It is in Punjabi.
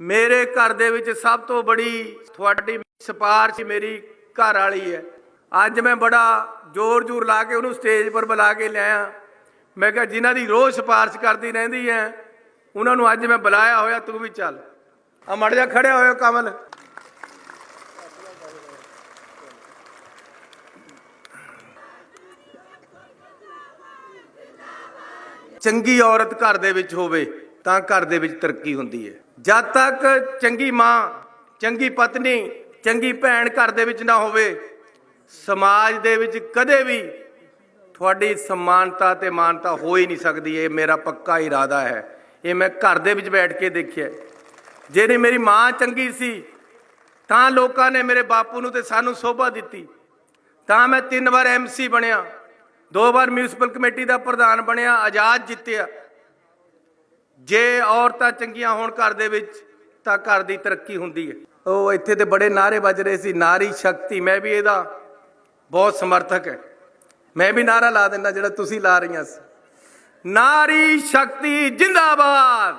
ਮੇਰੇ ਘਰ ਦੇ ਵਿੱਚ ਸਭ ਤੋਂ ਬੜੀ ਤੁਹਾਡੀ ਸਿਫਾਰਿਸ਼ ਮੇਰੀ ਘਰ ਵਾਲੀ ਹੈ। ਅੱਜ ਮੈਂ ਬੜਾ ਜ਼ੋਰ ਜ਼ੋਰ ਲਾ ਕੇ ਉਹਨੂੰ ਸਟੇਜ ਪਰ ਬੁਲਾ ਕੇ ਲਿਆਇਆ। ਮੈਂ ਕਿਹਾ, ਜਿਨ੍ਹਾਂ ਦੀ ਰੋਜ਼ ਸਿਫਾਰਿਸ਼ ਕਰਦੀ ਰਹਿੰਦੀ ਹੈ, ਉਹਨਾਂ ਨੂੰ ਅੱਜ ਮੈਂ ਬੁਲਾਇਆ ਹੋਇਆ, ਤੂੰ ਵੀ ਚੱਲ। ਆ ਮੜ ਜਾ ਖੜਿਆ ਹੋਇਆ ਕਮਲ। ਚੰਗੀ ਔਰਤ ਘਰ ਦੇ ਵਿੱਚ ਹੋਵੇ। ਤਾਂ ਘਰ ਦੇ ਵਿੱਚ ਤਰੱਕੀ ਹੁੰਦੀ ਹੈ। ਜਦ ਤੱਕ ਚੰਗੀ ਮਾਂ, ਚੰਗੀ ਪਤਨੀ, ਚੰਗੀ ਭੈਣ ਘਰ ਦੇ ਵਿੱਚ ਨਾ ਹੋਵੇ, ਸਮਾਜ ਦੇ ਵਿੱਚ ਕਦੇ ਵੀ ਤੁਹਾਡੀ ਸਮਾਨਤਾ ਤੇ ਮਾਨਤਾ ਹੋ ਹੀ ਨਹੀਂ ਸਕਦੀ। ਇਹ ਮੇਰਾ ਪੱਕਾ ਇਰਾਦਾ ਹੈ। ਇਹ ਮੈਂ ਘਰ ਦੇ ਵਿੱਚ ਬੈਠ ਕੇ ਦੇਖਿਆ। ਜਿਹੜੀ ਮੇਰੀ ਮਾਂ ਚੰਗੀ ਸੀ, ਤਾਂ ਲੋਕਾਂ ਨੇ ਮੇਰੇ ਬਾਪੂ ਨੂੰ ਤੇ ਸਾਨੂੰ ਸੋਭਾ ਦਿੱਤੀ। ਤਾਂ ਮੈਂ ਤਿੰਨ ਵਾਰ ਐਮਸੀ ਬਣਿਆ। ਦੋ ਵਾਰ ਮਿਊਨਿਸਪਲ ਕਮੇਟੀ ਦਾ ਪ੍ਰਧਾਨ ਬਣਿਆ, ਆਜ਼ਾਦ ਜਿੱਤਿਆ। ਜੇ ਔਰਤਾਂ ਚੰਗੀਆਂ ਹੋਣ ਘਰ ਦੇ ਵਿੱਚ, ਤਾਂ ਘਰ ਦੀ ਤਰੱਕੀ ਹੁੰਦੀ ਹੈ। ਉਹ ਇੱਥੇ ਤੇ ਬੜੇ ਨਾਰੇ ਵੱਜ ਰਹੇ ਸੀ, ਨਾਰੀ ਸ਼ਕਤੀ, ਮੈਂ ਵੀ ਇਹਦਾ ਬਹੁਤ ਸਮਰਥਕ ਹੈ। ਮੈਂ ਵੀ ਨਾਰਾ ਲਾ ਦਿੰਦਾ ਜਿਹੜਾ ਤੁਸੀਂ ਲਾ ਰਹੀਆਂ ਸੀ। ਨਾਰੀ ਸ਼ਕਤੀ ਜਿੰਦਾਬਾਦ!